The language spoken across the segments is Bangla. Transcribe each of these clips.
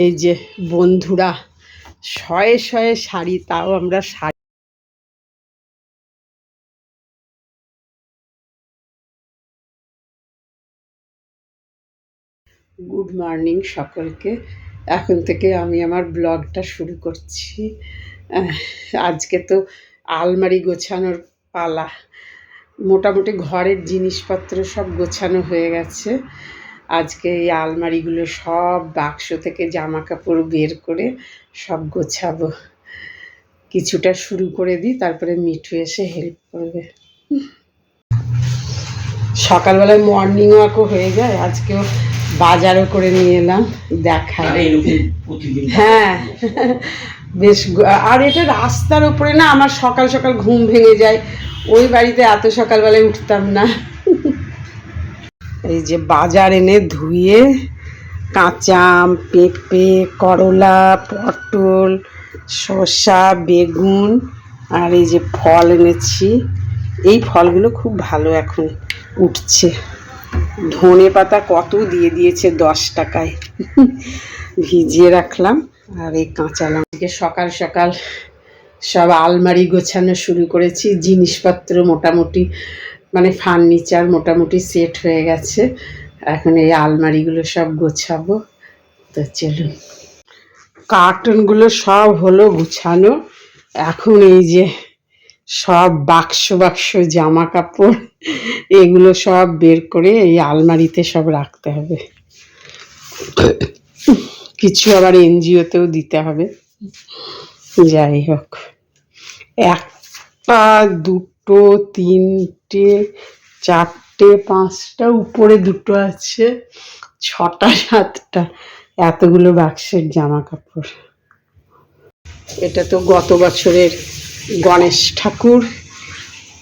এই যে বন্ধুরা, শয়ে শয়ে শাড়ি, তাও আমরা শাড়ি গুড মর্নিং সকলকে। এখন থেকে আমি আমার ব্লগটা শুরু করছি। আজকে তো আলমারি গোছানোর পালা। মোটামুটি ঘরের জিনিসপত্র সব গোছানো হয়ে গেছে। আজকে এই আলমারিগুলো সব বাক্স থেকে জামা কাপড় বের করে সব গোছাবো। কিছুটা শুরু করে দিই তারপরে মিঠু এসে হেল্প করবে। সকালবেলায় মর্নিং ওয়াকও হয়ে যায় আজকেও বাজারও করে নিয়ে এলাম প্রতিদিন? হ্যাঁ। বেশ আর এটা রাস্তার উপরে না আমার সকাল সকাল ঘুম ভেঙে যায়। ওই বাড়িতে এত সকালবেলায় উঠতাম না। এই যে বাজার এনে ধুয়ে কাঁচা আম, পেঁপে, করলা, পটল, শসা, বেগুন আর এই যে ফল এনেছি। এই ফলগুলো খুব ভালো এখন উঠছে। ধনে পাতা কত দিয়ে দিয়েছে দশ টাকায়। ভিজিয়ে রাখলাম আর এই কাঁচা লঙ্কা সকাল সকাল সব আলমারি গোছানো শুরু করেছি। জিনিসপত্র মোটামুটি মানে ফার্নিচার মোটামুটি সেট হয়ে গেছে। এখন এই আলমারিগুলো সব গোছাবো। তো চলুন। কার্টুনগুলো সব হলো গুছানো। এখন এই যে সব বাক্স বাক্স জামা কাপড়, এগুলো সব বের করে এই আলমারিতে সব রাখতে হবে। কিছু আবার এনজিওতেও দিতে হবে। যাই হোক। একটা, দুটো, তিনটে, চারটে, পাঁচটা, উপরে দুটো আছে, ছটা, সাতটা, এতগুলো বাক্সের জামা কাপড় এটা তো গত বছরের গণেশ ঠাকুর,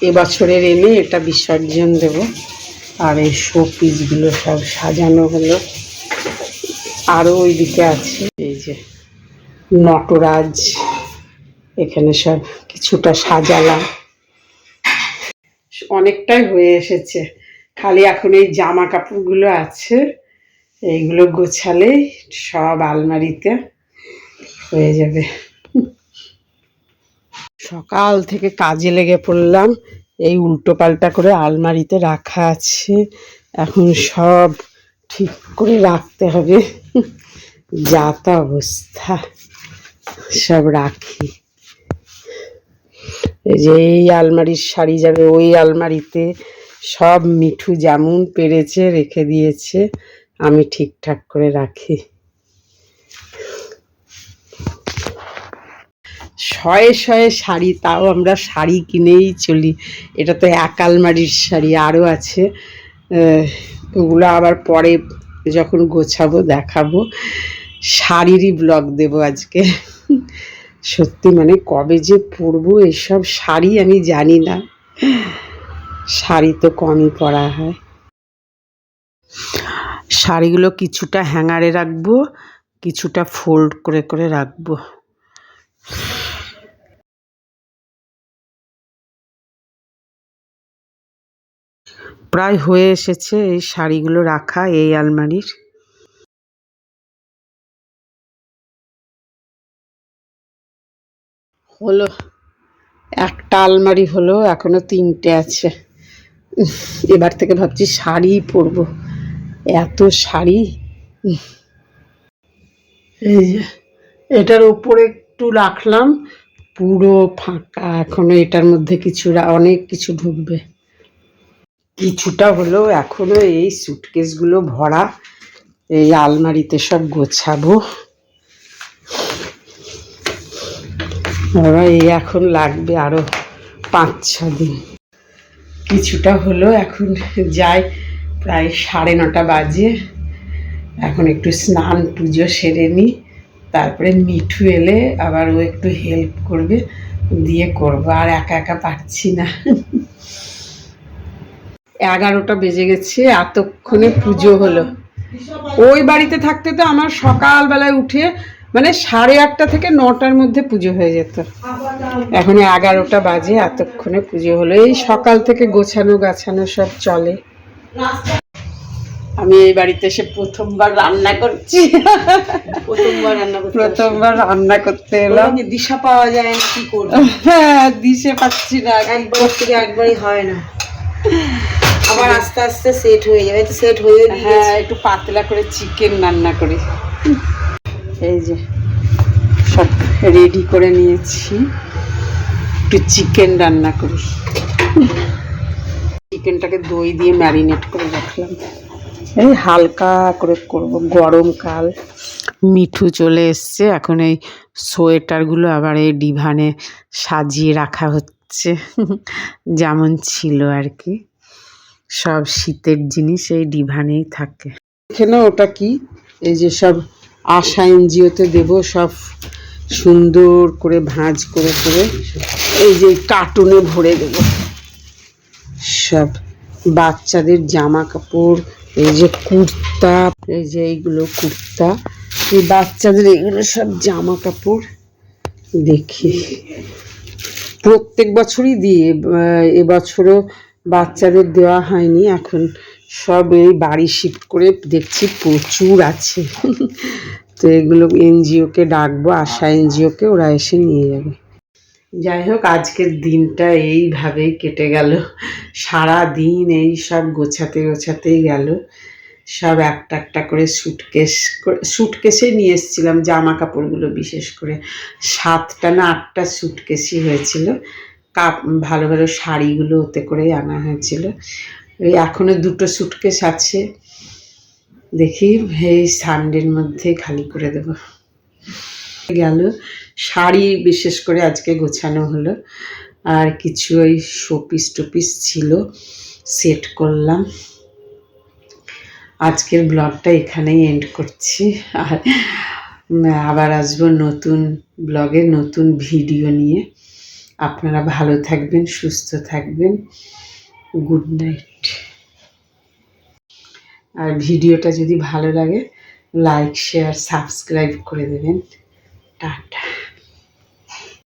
এবছরের এনে এটা বিসর্জন দেব। আর এই শো পিসগুলো সব সাজানো হলো। আরও ওইদিকে আছে, এই যে নটরাজ এখানে সব কিছুটা সাজালাম। অনেকটাই হয়ে এসেছে। খালি এখন এই জামা কাপড়গুলো আছে, এইগুলো গোছালেই সব আলমারিতে হয়ে যাবে। সকাল থেকে কাজে লেগে পড়লাম, এই উল্টো পাল্টা করে আলমারিতে রাখা আছে। এখন সব ঠিক করে রাখতে হবে। যা তা অবস্থা, সব রাখি। এই যে এই আলমারির শাড়ি যাবে, ওই আলমারিতে সব মিঠু যেমন পেরেছে, রেখে দিয়েছে। আমি ঠিকঠাক করে রাখি। শয়ে শয়ে শাড়ি, তাও আমরা শাড়ি কিনেই চলি। এটা তো এক আলমারির শাড়ি, আরও আছে। ওগুলো আবার পরে যখন গোছাবো, দেখাবো। শাড়িরই ব্লগ দেব আজকে। সত্যি মানে কবে যে পরবো এসব শাড়ি আমি জানি না। শাড়ি তো কমই পরা হয়। শাড়িগুলো কিছুটা হ্যাঙ্গারে রাখব, কিছুটা ফোল্ড করে করে রাখব। প্রায় হয়ে এসেছে এই শাড়িগুলো রাখা এই আলমারির। হলো, একটা আলমারি হলো, এখনও তিনটে আছে। এবার থেকে ভাবছি শাড়ি পরবো। এত শাড়ি? এই যে, এটার উপরে একটু রাখলাম, পুরো ফাঁকা। এখনও এটার মধ্যে কিছু অনেক কিছু ঢুকবে। কিছুটা হলো এখনও এই সুটকেসগুলো ভরা, এই আলমারিতে সব গোছাবো। এবার এই এখন লাগবে আরও পাঁচ, ছ দিন। কিছুটা হলো এখন যাই প্রায় সাড়ে নটা বাজে। এখন একটু স্নান, পুজো সেরে নিই। তারপরে মিঠু এলে আবার ও একটু হেল্প করবে, দিয়ে করব। আর একা একা পারছি না। এগারোটা বেজে গেছে, এতক্ষণে পুজো হলো। ওই বাড়িতে থাকতে তো আমার সকালবেলায় উঠে মানে সাড়ে আটটা থেকে নটার মধ্যে পুজো হয়ে যেত। এখন এগারোটা বাজে এতক্ষণে পুজো হলো। এই সকাল থেকে গোছানো গাছানো সব চলে। আমি এই বাড়িতে এসে প্রথমবার রান্না করছি। প্রথমবার রান্না করতে প্রথমবার রান্না করতে এলাম। দিশা পাওয়া যায় না কি করব? হ্যাঁ দিশে পাচ্ছি না। একবার থেকে একবারই হয় না। আবার আস্তে আস্তে সেট হয়ে যাবে। সেট হয়ে হ্যাঁ একটু পাতলা করে চিকেন রান্না করি। এই যে, সব রেডি করে নিয়েছি। একটু চিকেন রান্না করি। চিকেনটাকে দই দিয়ে ম্যারিনেট করে রাখলাম। এই হালকা করে করব গরমকাল মিঠু চলে এসছে, এখন এই সোয়েটারগুলো আবার এই ডিভানে সাজিয়ে রাখা হচ্ছে। যেমন ছিল আর কি। সব শীতের জিনিস এই ডিভানেই থাকে। এখানে ওটা কি? এই যে সব আশা এনজিওতে দেব, সব সুন্দর করে, ভাঁজ করে করে, এই যে কার্টুনে ভরে দেব। সব বাচ্চাদের জামা কাপড়, এই যে কুর্তা, এই যে এইগুলো কুর্তা, এই বাচ্চাদের এগুলো সব জামা কাপড় দেখি। প্রত্যেক বছরই দিয়ে এবছরও বাচ্চাদের দেওয়া হয়নি, এখন সব এই বাড়ি শিফট করে দেখছি প্রচুর আছে। তো এগুলো এনজিওকে ডাকবো, আশা এনজিওকে ওরা এসে নিয়ে যাবে। যাই হোক, আজকের দিনটা এইভাবেই কেটে গেল। সারা দিন এই সব গোছাতে গোছাতেই গেল। সব একটা একটা করে সুটকেস সুটকেসে নিয়ে এসেছিলাম জামা কাপড়গুলো বিশেষ করে। সাতটা না আটটা সুটকেসই হয়েছিল। কাপ, ভালো ভালো শাড়িগুলো ওতে করেই আনা হয়েছিল। এই এখনও দুটো সুটকেস আছে। দেখি, এই সানডের মধ্যে খালি করে দেব। গেল, শাড়ি বিশেষ করে আজকে গোছানো হলো। আর কিছু ওই শোপিস টোপিস ছিল সেট করলাম। আজকের ব্লগটা এখানেই এন্ড করছি। আর, আবার আসব নতুন ব্লগে নতুন ভিডিও নিয়ে। আপনারা ভালো থাকবেন, সুস্থ থাকবেন। Good night. আর ভিডিওটা যদি ভালো লাগে লাইক শেয়ার সাবস্ক্রাইব করে দেবেন। টাটা।